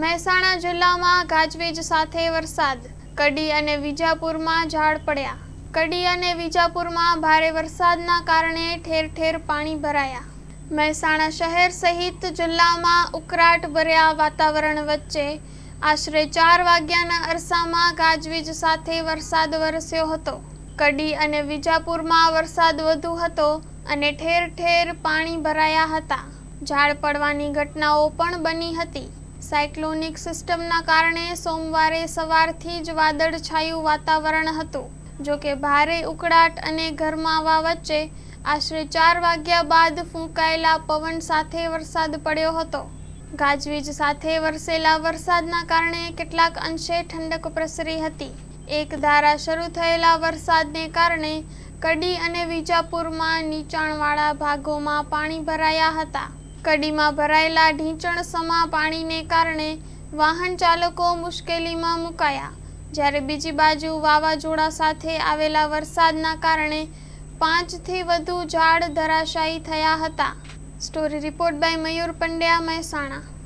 મહેસાણા જિલ્લામાં ગાજવીજ સાથે વરસાદ. કડી અને વિજાપુરમાં ઝાડ પડ્યા. કડી અને વિજાપુરમાં ભારે વરસાદના કારણે ઠેર ઠેર પાણી ભરાયા. મહેસાણા શહેર સહિત જિલ્લામાં ઉકળાટ ભર્યા વાતાવરણ વચ્ચે આશરે ચાર વાગ્યાના અરસામાં ગાજવીજ સાથે વરસાદ વરસ્યો હતો. કડી અને વિજાપુરમાં વરસાદ વધુ હતો અને ઠેર ઠેર પાણી ભરાયા હતા. ઝાડ પડવાની ઘટનાઓ પણ બની હતી. સાયક્લોનિક સિસ્ટમના કારણે સોમવારે સવારથી જ વાદળછાયું વાતાવરણ હતું. જો કે ભારે ઉકળાટ અને ગરમાવા વચ્ચે આશરે ચાર વાગ્યા બાદ ફૂંકાયેલા પવન સાથે વરસાદ પડ્યો હતો. ગાજવીજ સાથે વરસેલા વરસાદના કારણે કેટલાક અંશે ઠંડક પ્રસરી હતી. એક ધારા શરૂ થયેલા વરસાદને કારણે કડી અને વિજાપુરમાં નીચાણવાળા ભાગોમાં પાણી ભરાયા હતા. કડીમાં ભરાયેલા ઢીંચણ સમા પાણીને કારણે વાહન ચાલકો મુશ્કેલીમાં મુકાયા. જ્યારે બીજી બાજુ વાવાઝોડા સાથે આવેલા વરસાદના કારણે પાંચથી વધુ ઝાડ ધરાશાયી થયા હતા. Story report by Mayur Pandya Mehsana.